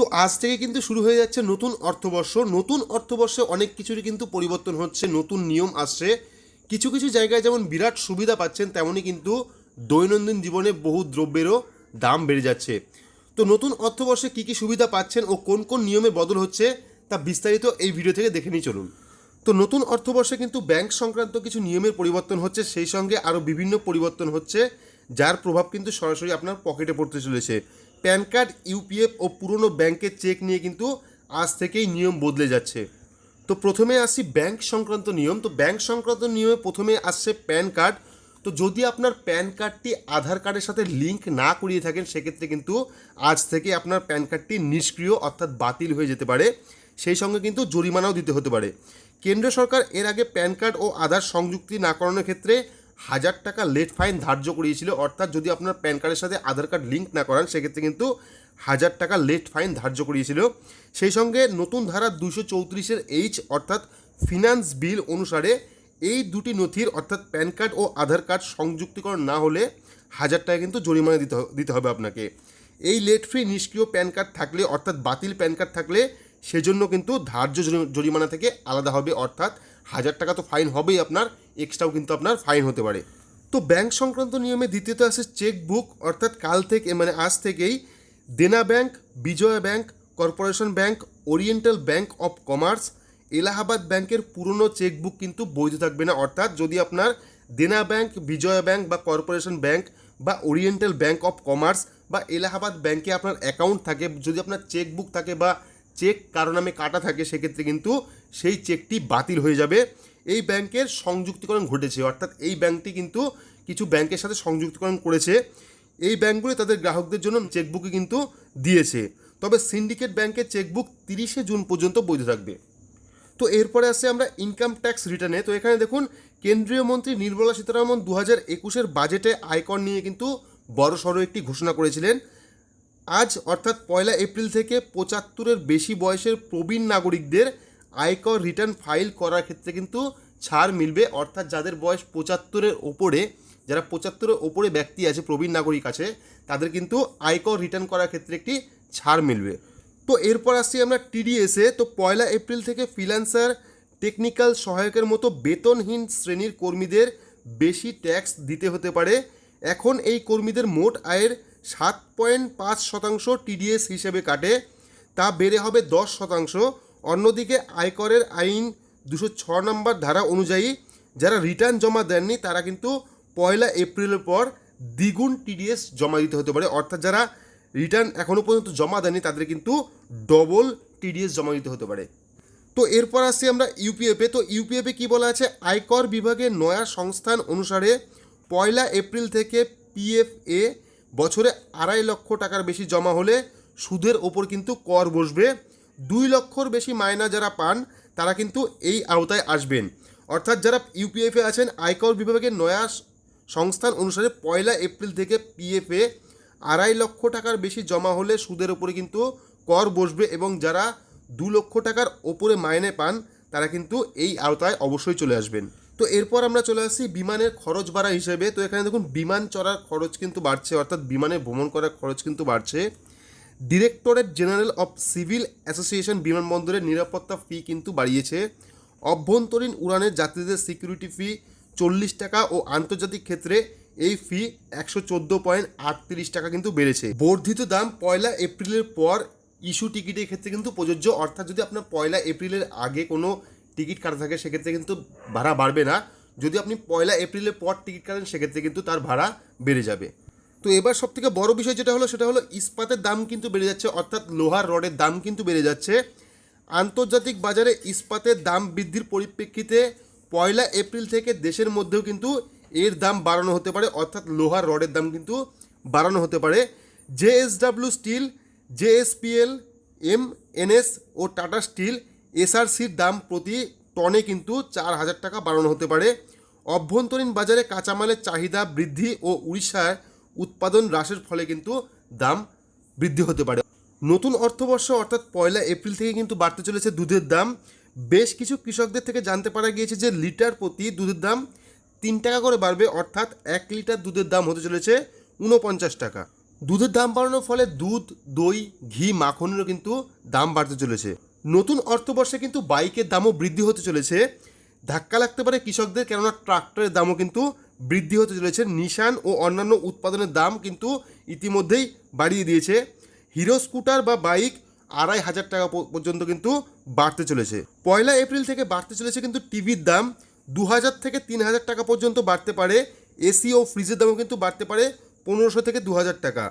তো আজ থেকে কিন্তু শুরু হয়ে যাচ্ছে নতুন অর্থবর্ষ। নতুন অর্থবর্ষে অনেক কিছুরই কিন্তু পরিবর্তন হচ্ছে, নতুন নিয়ম আসছে। কিছু কিছু জায়গায় যেমন বিরাট সুবিধা পাচ্ছেন, তেমনই কিন্তু দৈনন্দিন জীবনে বহু দ্রব্যেরও দাম বেড়ে যাচ্ছে। তো নতুন অর্থবর্ষে কী কী সুবিধা পাচ্ছেন ও কোন কোন নিয়মে বদল হচ্ছে, তা বিস্তারিত এই ভিডিও থেকে দেখে নিয়ে চলুন। তো নতুন অর্থবর্ষে কিন্তু ব্যাংক সংক্রান্ত কিছু নিয়মের পরিবর্তন হচ্ছে, সেই সঙ্গে আরও বিভিন্ন পরিবর্তন হচ্ছে, যার প্রভাব কিন্তু সরাসরি আপনার পকেটে পড়তে চলেছে। প্যান কার্ড ইউপিএফ ও পুরনো ব্যাংকের চেক নিয়ে কিন্তু আজ থেকেই নিয়ম বদলে যাচ্ছে। তো প্রথমে আসি ব্যাংক সংক্রান্ত নিয়ম। তো ব্যাংক সংক্রান্ত নিয়মে প্রথমে আসছে প্যান কার্ড। তো যদি আপনার প্যান কার্ডটি আধার কার্ডের সাথে লিংক না করিয়ে থাকেন, সেক্ষেত্রে কিন্তু আজ থেকে আপনার প্যান কার্ডটি নিষ্ক্রিয় অর্থাৎ বাতিল হয়ে যেতে পারে। সেই সঙ্গে কিন্তু জরিমানাও দিতে হতে পারে। কেন্দ্র সরকার এর আগে প্যান কার্ড ও আধার সংযুক্তি না করানোর ক্ষেত্রে হাজার টাকা লেট ফাইন ধার্য করিয়েছিল। অর্থাৎ যদি আপনার প্যান কার্ডের সাথে আধার কার্ড লিঙ্ক না করান, সেক্ষেত্রে কিন্তু হাজার টাকা লেট ফাইন ধার্য করিয়েছিল। সেই সঙ্গে নতুন ধারা দুশো চৌত্রিশের এইচ অর্থাৎ ফিনান্স বিল অনুসারে এই দুটি নথির, অর্থাৎ প্যান কার্ড ও আধার কার্ড সংযুক্তিকরণ না হলে হাজার টাকা কিন্তু জরিমানা দিতে দিতে হবে আপনাকে। এই লেট ফ্রি নিষ্ক্রিয় প্যান কার্ড থাকলে, অর্থাৎ বাতিল প্যান কার্ড থাকলে সেজন্য কিন্তু ধার্য জরিমানা থেকে আলাদা হবে। অর্থাৎ হাজার টাকা তো ফাইন হবেই আপনার। এক্সট্রাও কিন্তু আপনার ফাইন হতে পারে। তো ব্যাংক সংক্রান্ত নিয়মে দ্বিতীয়ত আছে চেক বুক অর্থাৎ কাল থেকে মানে আজ থেকেই Dena Bank Vijaya Bank Corporation Bank Oriental Bank of Commerce Allahabad ব্যাংকের পুরনো চেকবুক কিন্তু বৈধ থাকবে না। অর্থাৎ যদি আপনার দেনা ব্যাংক বিজয়া ব্যাংক বা কর্পোরেশন ব্যাংক বা ওরিয়েন্টাল ব্যাংক অফ কমার্স বা এলাহাবাদ ব্যাংকে আপনার অ্যাকাউন্ট থাকে, যদি আপনার চেকবুক থাকে বা চেক কারও নামে কাটা থাকে, সেক্ষেত্রে কিন্তু সেই চেকটি বাতিল হয়ে যাবে। এই ব্যাংকের সংযুক্তিকরণ ঘটেছে। অর্থাৎ এই ব্যাংকটি কিন্তু কিছু ব্যাংকের সাথে সংযুক্তিকরণ করেছে। এই ব্যাংকগুলি তাদের গ্রাহকদের জন্য চেকবুকে কিন্তু দিয়েছে। তবে সিন্ডিকেট ব্যাংকের চেকবুক তিরিশে জুন পর্যন্ত বৈধ থাকবে। তো এরপরে আসছে আমরা ইনকাম ট্যাক্স রিটার্নে। তো এখানে দেখুন, কেন্দ্রীয় মন্ত্রী নির্মলা সীতারামন দু হাজার একুশের বাজেটে আয়কর নিয়ে কিন্তু বড়সড় একটি ঘোষণা করেছিলেন। আজ অর্থাৎ পয়লা এপ্রিল থেকে পঁচাত্তরের বেশি বয়সের প্রবীণ নাগরিকদের আয়কর রিটার্ন ফাইল করার ক্ষেত্রে কিন্তু ছাড় মিলবে। অর্থাৎ যাদের বয়স পঁচাত্তরের ওপরে, যারা পঁচাত্তরের ওপরে ব্যক্তি আছে, প্রবীণ নাগরিক আছে, তাদের কিন্তু আয়কর রিটার্ন করার ক্ষেত্রে একটি ছাড় মিলবে। তো এরপর আসছি আমরা টিডিএসে তো পয়লা এপ্রিল থেকে ফ্রিল্যান্সার, টেকনিক্যাল সহায়কের মতো বেতনহীন শ্রেণির কর্মীদের বেশি ট্যাক্স দিতে হতে পারে। এখন এই কর্মীদের মোট আয়ের সাত পয়েন্ট পাঁচ শতাংশ টিডিএস হিসেবে কাটে। তা বেড়ে হবে দশ শতাংশ। অন্যদিকে আয়করের আইন দুশো ছ নম্বর ধারা অনুযায়ী যারা রিটার্ন জমা দেননি, তারা কিন্তু পয়লা এপ্রিলের পর দ্বিগুণ টিডিএস জমা দিতে হতে পারে। অর্থাৎ যারা রিটার্ন এখনও পর্যন্ত জমা দেননি, তাদের কিন্তু ডবল টিডিএস জমা দিতে হতে পারে। তো এরপর আসছি আমরা ইউপিএফে তো ইউপিএফে কি বলা আছে? আয়কর বিভাগের নয়া সংস্থান অনুসারে পয়লা এপ্রিল থেকে পিএফএ বছরে আড়াই লক্ষ টাকার বেশি জমা হলে সুদের ওপর কিন্তু কর বসবে। দুই লক্ষর বেশি মায়না যারা পান, তারা কিন্তু এই আওতায় আসবেন। অর্থাৎ যারা ইউপিএফে আছেন, আয়কর বিভাগের নয়া সংস্থান অনুসারে পয়লা এপ্রিল থেকে পিএফএ আড়াই লক্ষ টাকার বেশি জমা হলে সুদের ওপরে কিন্তু কর বসবে এবং যারা দু লক্ষ টাকার ওপরে মাইনে পান, তারা কিন্তু এই আওতায় অবশ্যই চলে আসবেন। তো এরপর আমরা চলে আসি বিমানের খরচ বাড়া হিসেবে। তো এখানে দেখুন, বিমান চড়ার খরচ কিন্তু বাড়ছে, অর্থাৎ বিমানে ভ্রমণ করার খরচ কিন্তু বাড়ছে। Directorate General of Civil Association বিমানবন্দরের নিরাপত্তা ফি কিন্তু বাড়িয়েছে। অভ্যন্তরীণ উড়ানের যাত্রীদের সিকিউরিটি ফি চল্লিশ টাকা ও আন্তর্জাতিক ক্ষেত্রে এই ফি একশো চোদ্দ পয়েন্ট আটত্রিশ টাকা কিন্তু বেড়েছে। বর্ধিত দাম পয়লা এপ্রিলের পর ইস্যু টিকিটের ক্ষেত্রে কিন্তু প্রযোজ্য। অর্থাৎ যদি আপনার পয়লা এপ্রিলের আগে কোনো টিকিট কাটা থাকে, সেক্ষেত্রে কিন্তু ভাড়া বাড়বে না। যদি আপনি পয়লা এপ্রিলের পর টিকিট কাটেন, সেক্ষেত্রে কিন্তু তার ভাড়া বেড়ে যাবে। তো এবার সব থেকে বড় বিষয় যেটা হলো, সেটা হলো ইস্পাতের দাম কিন্তু বেড়ে যাচ্ছে, অর্থাৎ লোহার রডের দাম কিন্তু বেড়ে যাচ্ছে। আন্তর্জাতিক বাজারে ইস্পাতের দাম বৃদ্ধির পরিপ্রেক্ষিতে পয়লা এপ্রিল থেকে দেশের মধ্যেও কিন্তু এর দাম বাড়ানো হতে পারে, অর্থাৎ লোহার রডের দাম কিন্তু বাড়ানো হতে পারে। JSW Steel JSPL M NS ও টাটা স্টিল এসআরসির দাম প্রতি টনে কিন্তু চার হাজার টাকা বাড়ানো হতে পারে। অভ্যন্তরীণ বাজারে কাঁচামালের চাহিদা বৃদ্ধি ও উড়িষ্যার উৎপাদন হ্রাসের ফলে কিন্তু দাম বৃদ্ধি হতে পারে। নতুন অর্থবর্ষ অর্থাৎ পয়লা এপ্রিল থেকে কিন্তু বাড়তে চলেছে দুধের দাম। বেশ কিছু কৃষকদের থেকে জানতে পারা গিয়েছে যে লিটার প্রতি দুধের দাম তিন টাকা করে বাড়বে, অর্থাৎ এক লিটার দুধের দাম হতে চলেছে উনপঞ্চাশ টাকা। দুধের দাম বাড়ানোর ফলে দুধ, দই, ঘি, মাখনেরও কিন্তু দাম বাড়তে চলেছে। নতুন অর্থবর্ষে কিন্তু বাইকের দামও বৃদ্ধি হতে চলেছে। ধাক্কা লাগতে পারে কৃষকদের, কেননা ট্রাক্টরের দামও কিন্তু বৃদ্ধি হতে চলেছে। নিশান ও অন্যান্য উৎপাদনের দাম কিন্তু ইতিমধ্যেই বাড়িয়ে দিয়েছে। হিরো স্কুটার বা বাইক আড়াই হাজার টাকা পর্যন্ত কিন্তু বাড়তে চলেছে। পয়লা এপ্রিল থেকে বাড়তে চলেছে কিন্তু টিভির দাম। দু হাজার থেকে তিন হাজার টাকা পর্যন্ত বাড়তে পারে। এসি ও ফ্রিজের দামও কিন্তু বাড়তে পারে পনেরোশো থেকে দু হাজার টাকা।